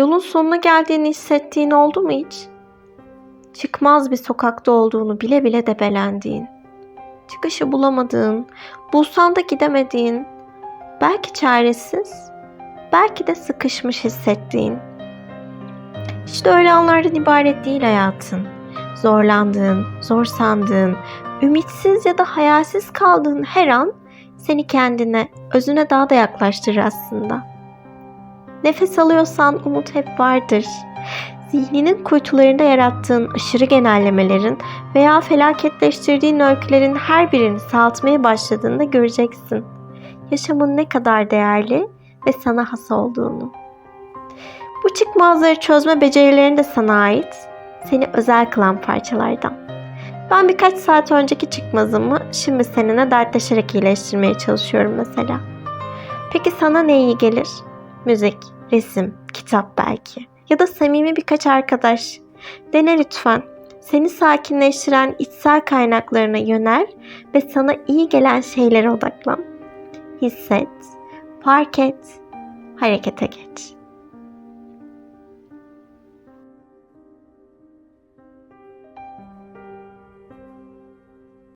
Yolun sonuna geldiğini hissettiğin oldu mu hiç? Çıkmaz bir sokakta olduğunu bile bile debelendiğin, çıkışı bulamadığın, bulsan da gidemediğin, belki çaresiz, belki de sıkışmış hissettiğin. İşte öyle anlardan ibaret değil hayatın. Zorlandığın, zor sandığın, ümitsiz ya da hayalsiz kaldığın her an seni kendine, özüne daha da yaklaştırır aslında. Nefes alıyorsan umut hep vardır. Zihninin kuytularında yarattığın aşırı genellemelerin veya felaketleştirdiğin öykülerin her birini sağaltmaya başladığında göreceksin. Yaşamın ne kadar değerli ve sana has olduğunu. Bu çıkmazları çözme becerilerin de sana ait, seni özel kılan parçalardan. Ben birkaç saat önceki çıkmazımı şimdi seninle dertleşerek iyileştirmeye çalışıyorum mesela. Peki sana ne iyi gelir? Müzik, resim, kitap belki. Ya da samimi birkaç arkadaş. Dene lütfen. Seni sakinleştiren içsel kaynaklarına yönel ve sana iyi gelen şeylere odaklan. Hisset, fark et, harekete geç.